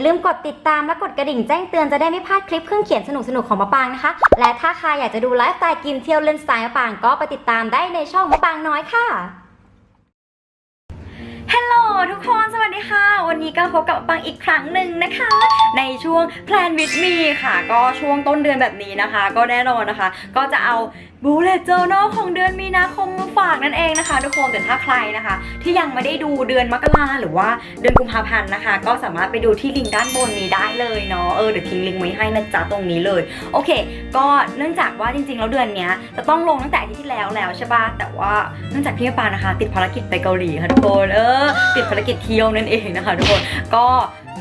อย่าลืมกดติดตามและกดกระดิ่งแจ้งเตือนจะได้ไม่พลาดคลิปเครื่องเขียนสนุกๆของมะปางนะคะ และถ้าใครอยากจะดูไลฟ์สไตล์กินเที่ยวเล่นสไตล์มะปางก็ไปติดตามได้ในช่องมะปางน้อยค่ะฮัลโหลทุกคนสวัสดีค่ะ วันนี้ก็พบกับมะปางอีกครั้งหนึ่งนะคะ ในช่วง Plan with me ค่ะ ก็ช่วงต้นเดือนแบบนี้นะคะ ก็แน่นอนนะคะ ก็จะเอา Bullet Journal ของเดือนมีนาคม ฝากนั่นเองนะคะ ทุกคนแต่ถ้าใครนะคะ ที่ยังไม่ได้ดูเดือนมกราหรือว่าเดือนกุมภาพันธ์นะคะ ก็สามารถไปดูที่ลิงก์ด้านบนนี้ได้เลยเนาะเออเดี๋ยวทิ้งลิงก์ไว้ให้นะจ๊ะตรงนี้เลย โอเค ก็เนื่องจากว่าจริงๆแล้วเดือนนี้จะต้องลงตั้งแต่อาทิตย์ที่แล้วแล้วใช่ปะแต่ว่าเนื่องจากพี่ปานะคะ ติดภารกิจไปเกาหลีค่ะทุกคนเออติดภารกิจเที่ยวนั่นเองนะคะทุกคนก็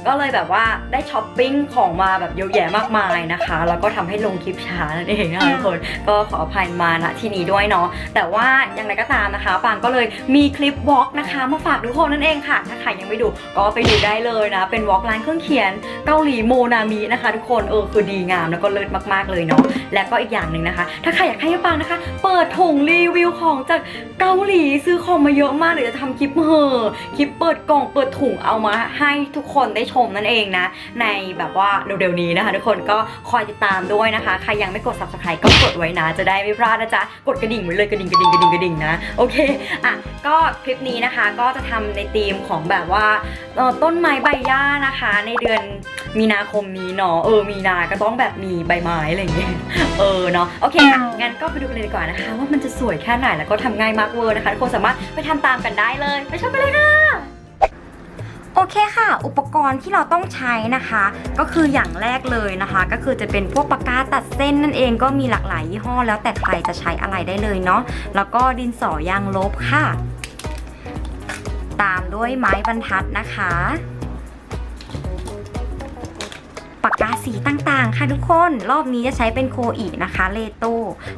ก็เลยแบบว่าได้ช้อปปิ้งของมาแบบเยอะแยะมากมายนะคะ แล้วก็ทำให้ลงคลิปช้านั่นเองนะคะทุกคนก็ขออภัยมาณที่นี้ด้วยเนาะแต่ว่าอย่างไรก็ตามนะคะปางก็เลยมีคลิปวอล์กนะคะ มาฝากทุกคนนั่นเองค่ะ ถ้าใครยังไม่ดูก็ไปดูได้เลยนะ เป็นวอล์กร้านเครื่องเขียนเกาหลีโมนามินะคะ ทุกคนเออคือดีงามแล้วก็เลิศมากๆเลยเนาะและก็อีกอย่างหนึ่งนะคะ ถ้าใครอยากให้ปางนะคะ เปิดถุงรีวิวของจากเกาหลีซื้อของมาเยอะมากเดี๋ยวจะทำคลิปเหอะคลิปเปิดกล่องเปิดถุงเอามาให้ทุกคนได้ชมนั่นเองนะ ในแบบว่าเร็วๆนี้นะคะ ทุกคนก็คอยติดตามด้วยนะคะ ใครยังไม่กด subscribe ก็กดไว้นะ จะได้ไม่พลาดนะจ๊ะ กดกระดิ่งไว้เลยกระดิ่งกระดิ่งกระดิ่งกระดิ่งนะ โอเค อะ ก็คลิปนี้นะคะก็จะทำในธีมของแบบว่าเอ่อต้นไม้ใบหญ้านะคะ ในเดือนมีนาคมนี้เนาะ เออ มีนา ก็ต้องแบบมีใบไม้อะไรอย่างเงี้ย เออ เนาะ โอเคอะงั้นก็ไปดูกันเลยดีกว่านะคะ ว่ามันจะสวยแค่ไหนแล้วก็ทำง่ายมากเวอร์นะคะทุกคนสามารถไปทำตามกันได้เลย ไปชมกันเลยค่ะ โอเคค่ะ อุปกรณ์ที่เราต้องใช้นะคะ ก็คืออย่างแรกเลยนะคะ ก็คือจะเป็นพวกปากกาตัดเส้นนั่นเองก็มีหลากหลายยี่ห้อ แล้วแต่ใครจะใช้อะไรได้เลยเนาะแล้วก็ดินสอยางลบค่ะ ตามด้วยไม้บรรทัดนะคะ ปากกาสีต่างๆ ค่ะทุกคน รอบนี้จะใช้เป็นโคอีนะคะเลโต้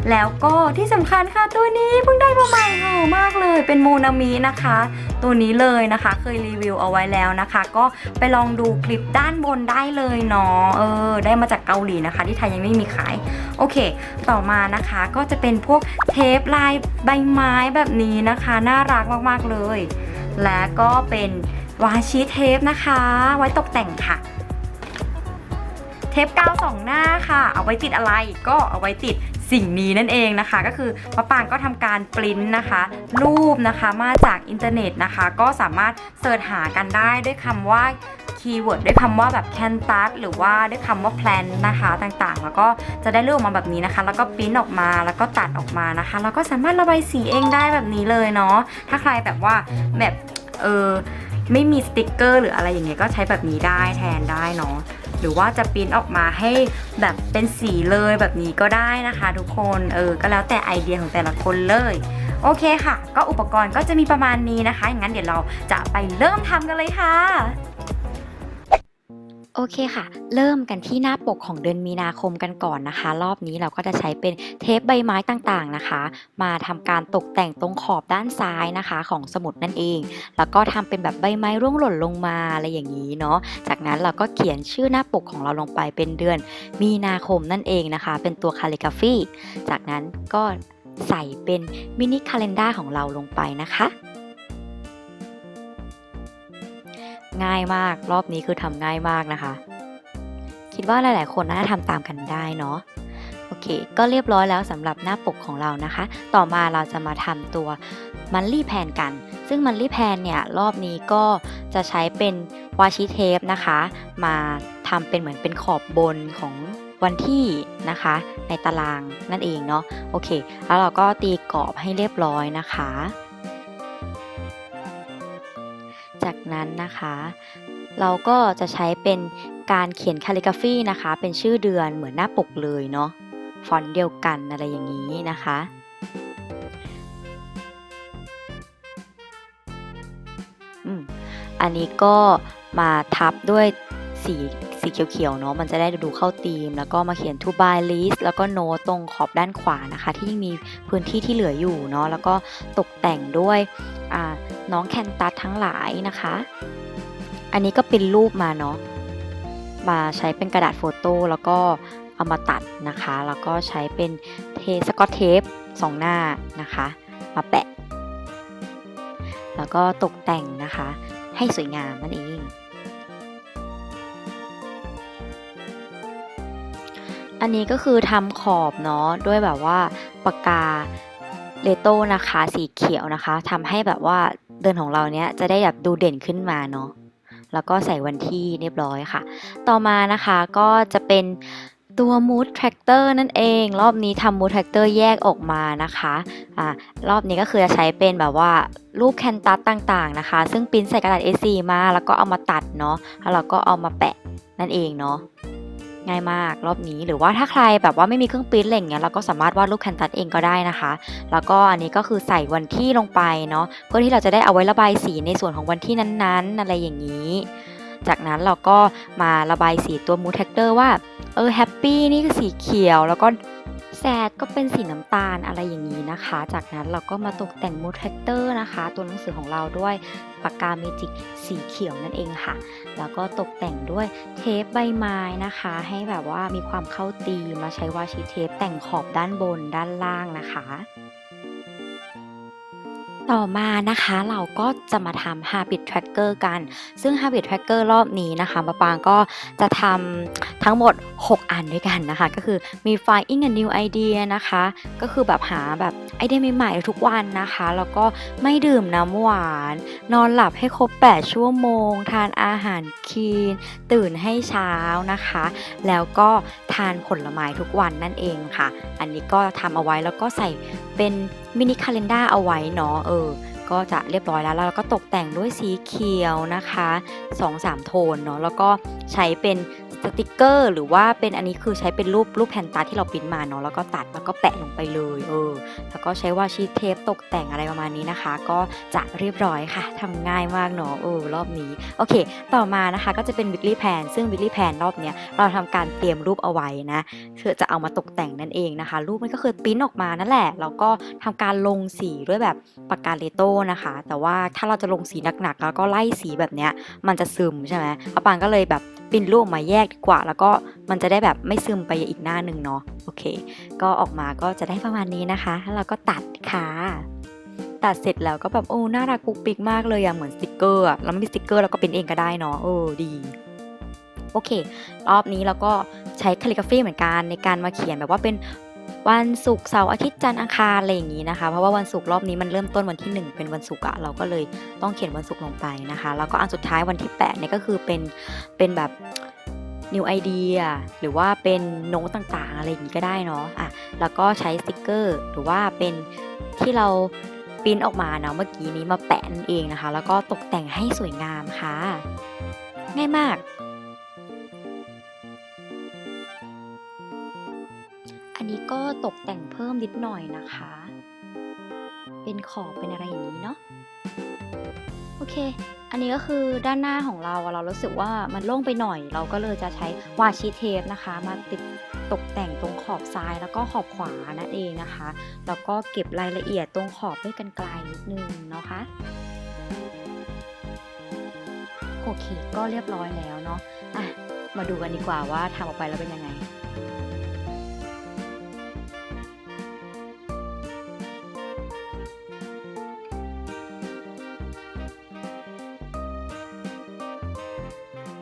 แล้วก็ที่สำคัญค่ะตัวนี้เพิ่งได้มาใหม่เหามากเลยเป็นโมนามินะคะ ตัวนี้เลยนะคะ เคยรีวิวเอาไว้แล้วนะคะ ก็ไปลองดูคลิปด้านบนได้เลยเนาะเออ ได้มาจากเกาหลีนะคะ ที่ไทยยังไม่มีขาย โอเค ต่อมานะคะก็จะเป็นพวกเทปลายใบไม้แบบนี้นะคะ น่ารักมากๆเลย และก็เป็นวาชีเทปนะคะ ไว้ตกแต่งค่ะ เทปกาวสองหน้าค่ะ เอาไว้ติดอะไรก็เอาไว้ติดสิ่งนี้นั่นเองนะคะ ก็คือมะปางก็ทำการปริ้นนะคะ รูปนะคะมาจากอินเทอร์เน็ตนะคะ ก็สามารถเสิร์ชหากันได้ด้วยคำว่าคีย์เวิร์ดด้วยคำว่าแบบแคนตัสหรือว่าด้วยคำว่าแพลนนะคะต่างๆ แล้วก็จะได้รูปออกมาแบบนี้นะคะ แล้วก็ปริ้นออกมาแล้วก็ตัดออกมานะคะ แล้วก็สามารถระบายสีเองได้แบบนี้เลยเนาะถ้าใครแบบว่าแบบเออไม่มีสติกเกอร์หรืออะไรอย่างเงี้ยก็ใช้แบบนี้ได้แทนได้เนาะ หรือว่าจะปริ้นออกมาให้แบบเป็นสีเลยแบบนี้ก็ได้นะคะ ทุกคนเออก็แล้วแต่ไอเดียของแต่ละคนเลยโอเคค่ะ ก็อุปกรณ์ก็จะมีประมาณนี้นะคะอย่างนั้นเดี๋ยวเราจะไปเริ่มทำกันเลยค่ะ โอเคค่ะ เริ่มกันที่หน้าปกของเดือนมีนาคมกันก่อนนะคะ รอบนี้เราก็จะใช้เป็นเทปใบไม้ต่างๆนะคะ มาทำการตกแต่งตรงขอบด้านซ้ายนะคะ ของสมุดนั่นเอง แล้วก็ทำเป็นแบบใบไม้ร่วงหล่นลงมาอะไรอย่างนี้เนาะ จากนั้นเราก็เขียนชื่อหน้าปกของเราลงไปเป็นเดือนมีนาคมนั่นเองนะคะ เป็นตัวคาลิกราฟีจากนั้นก็ใส่เป็นมินิคาล endar ของเราลงไปนะคะ ง่ายมาก รอบนี้คือทำง่ายมากนะคะ คิดว่าหลาย ๆ คนน่าจะทำตามกันได้เนาะโอเค ก็เรียบร้อยแล้วสำหรับหน้าปกของเรานะคะ ต่อมาเราจะมาทำตัวมันลี่แพนกัน ซึ่งมันลี่แพนเนี่ยรอบนี้ก็จะใช้เป็นวาชิเทปนะคะ มาทำเป็นเหมือนเป็นขอบบนของวันที่นะคะ ในตารางนั่นเองเนาะ โอเค แล้วเราก็ตีกรอบให้เรียบร้อยนะคะ จากนั้นนะคะ เราก็จะใช้เป็นการเขียนคาลิกราฟีนะคะ เป็นชื่อเดือนเหมือนหน้าปกเลยเนาะฟอนต์เดียวกันอะไรอย่างนี้นะคะอืมอันนี้ก็มาทับด้วยสีสีเขียวๆเนาะมันจะได้ดูเข้าธีม แล้วก็มาเขียน to buy list แล้วก็โน้ตตรงขอบด้านขวานะคะ ที่ยังมีพื้นที่ที่เหลืออยู่เนาะแล้วก็ตกแต่งด้วยอ่า น้องแคนตัสทั้งหลายนะคะ อันนี้ก็เป็นรูปมาเนาะ มาใช้เป็นกระดาษโฟโต้แล้วก็เอามาตัดนะคะ แล้วก็ใช้เป็นเทสกอตเทปสองหน้านะคะ มาแปะ แล้วก็ตกแต่งนะคะ ให้สวยงามนั่นเองอันนี้ก็คือทำขอบเนาะด้วยแบบว่าปากกาเลโต้นะคะ สีเขียวนะคะทำให้แบบว่า เดือนของเราเนี้ยจะได้แบบดูเด่นขึ้นมาเนาะแล้วก็ใส่วันที่เรียบร้อยค่ะ ต่อมานะคะก็จะเป็นตัว Mood Tractor นั่นเอง รอบนี้ทำ Mood Tractor แยกออกมานะคะอ่ารอบนี้ก็คือจะใช้เป็นแบบว่ารูปแคนตัสต่างๆนะคะ ซึ่งปิ้นใส่กระดาษ A4 มาแล้วก็เอามาตัดเนาะแล้วเราก็เอามาแปะนั่นเองเนาะ ง่ายมากรอบนี้หรือว่าถ้าใครแบบว่าไม่มีเครื่องปริ้นอะไรอย่างเงี้ยเราก็สามารถวาดรูปแคนตัสเองก็ได้นะคะ แล้วก็อันนี้ก็คือใส่วันที่ลงไปเนาะเพื่อที่เราจะได้เอาไว้ระบายสีในส่วนของวันที่นั้นๆ อะไรอย่างนี้ จากนั้นเราก็มาระบายสีตัวมูทแท็กเตอร์ว่าเออแฮปปี้นี่คือสีเขียวแล้วก็ แซดก็เป็นสีน้ำตาลอะไรอย่างนี้นะคะ จากนั้นเราก็มาตกแต่งมูทแท็กเตอร์นะคะ ตัวหนังสือของเราด้วยปากกาเมจิกสีเขียวนั่นเองค่ะ แล้วก็ตกแต่งด้วยเทปใบไม้นะคะ ให้แบบว่ามีความเข้าตีมมาใช้วาชิเทปแต่งขอบด้านบนด้านล่างนะคะ ต่อมานะคะเราก็จะมาทำ Habit Tracker กัน ซึ่ง Habit Tracker รอบนี้นะคะมะปางก็จะทำทั้งหมด 6 อันด้วยกันนะคะ ก็คือมี Finding a New Idea นะคะ ก็คือแบบหาแบบไอเดียใหม่ๆทุกวันนะคะ แล้วก็ไม่ดื่มน้ำหวาน นอนหลับให้ครบ 8 ชั่วโมง ทานอาหารคีน ตื่นให้เช้านะคะ แล้วก็ทานผลไม้ทุกวันนั่นเองค่ะ อันนี้ก็ทำเอาไว้แล้วก็ใส่เป็น มินิคาล endar เอาไว้เนาะเออ ก็จะเรียบร้อยแล้วแล้วก็ตกแต่งด้วยสีเขียวนะคะ 2-3 โทนเนาะแล้วก็ใช้เป็น สติกเกอร์ หรือว่าเป็นอันนี้คือใช้เป็นรูปรูปแผ่นตาที่เราปิ้นมาเนาะแล้วก็ตัดแล้วก็แปะลงไปเลยเออแล้วก็ใช้วาชีเทปตกแต่งอะไรประมาณนี้นะคะ ก็จะเรียบร้อยค่ะทำง่ายมากเนาะเออรอบนี้โอเค ต่อมานะคะก็จะเป็น weekly plan ซึ่ง weekly plan รอบเนี้ยเราทำการเตรียมรูปเอาไว้นะคือจะเอามาตกแต่งนั่นเองนะคะ รูปมันก็คือปิ้นออกมานั่นแหละแล้วก็ทำการลงสีด้วยแบบปากกาเลโต้นะคะ แต่ว่าถ้าเราจะลงสีหนักๆแล้วก็ไล่สีแบบเนี้ยมันจะซึมใช่ไหมป้าปางก็เลยแบบปิ้นรูปมาแยกดีกว่า แล้วก็มันจะได้แบบไม่ซึมไปอีกหน้าหนึ่งเนาะโอเค ก็ออกมาก็จะได้ประมาณนี้นะคะแล้วเราก็ตัดค่ะตัดเสร็จแล้วก็แบบโอ้น่ารักปุกปิกมากเลยอะเหมือนสติกเกอร์อะแล้วไม่มีสติกเกอร์เราก็เป็นเองก็ได้เนาะเออดีโอเค รอบนี้เราก็ใช้คาลิกราฟีเหมือนกันในการมาเขียนแบบว่าเป็นวันศุกร์เสาร์อาทิตย์จันทร์อังคารอะไรอย่างนี้นะคะ เพราะว่าวันศุกร์รอบนี้มันเริ่มต้นวันที่ 1 เป็นวันศุกร์อะเราก็เลยต้องเขียนวันศุกร์ลงไปนะคะ แล้วก็อันสุดท้ายวันที่8เนี่ยก็คือเป็นเป็นแบบ new idea หรือว่าเป็นโน้ตต่างๆ อะไรอย่างนี้ก็ได้เนาะอะแล้วก็ใช้สติกเกอร์ หรือว่าเป็นที่เราปิ้นออกมาเนาะเมื่อกี้นี้มาแปะนั่นเองนะคะ แล้วก็ตกแต่งให้สวยงามค่ะ ง่ายมากอันนี้ก็ตกแต่งเพิ่มนิดหน่อยนะคะ เป็นขอบเป็นอะไรอย่างนี้เนาะ โอเค อันนี้ก็คือด้านหน้าของเราเรารู้สึกว่ามันโล่งไปหน่อย เราก็เลยจะใช้วาชิเทปนะคะ มาติดตกแต่งตรงขอบซ้ายแล้วก็ขอบขวานั่นเองนะคะ แล้วก็เก็บรายละเอียดตรงขอบด้วยกันไกลนิดนึงเนาะคะโอเคก็เรียบร้อยแล้วเนาะอะมาดูกันดีกว่าว่าทำออกไปแล้วเป็นยังไง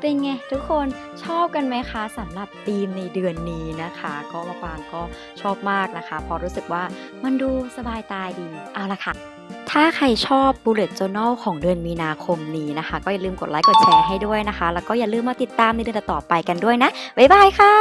เป็นไงทุกคนชอบกันไหมคะสำหรับธีมในเดือนนี้นะคะ ก็มาปางก็ชอบมากนะคะเพราะรู้สึกว่ามันดูสบายตาดีเอาละค่ะถ้าใครชอบ Bullet Journal ของเดือนมีนาคมนี้นะคะ ก็อย่าลืมกดไลค์กดแชร์ให้ด้วยนะคะ แล้วก็อย่าลืมมาติดตามในเดือนต่อไปกันด้วยนะ บ๊ายบายค่ะ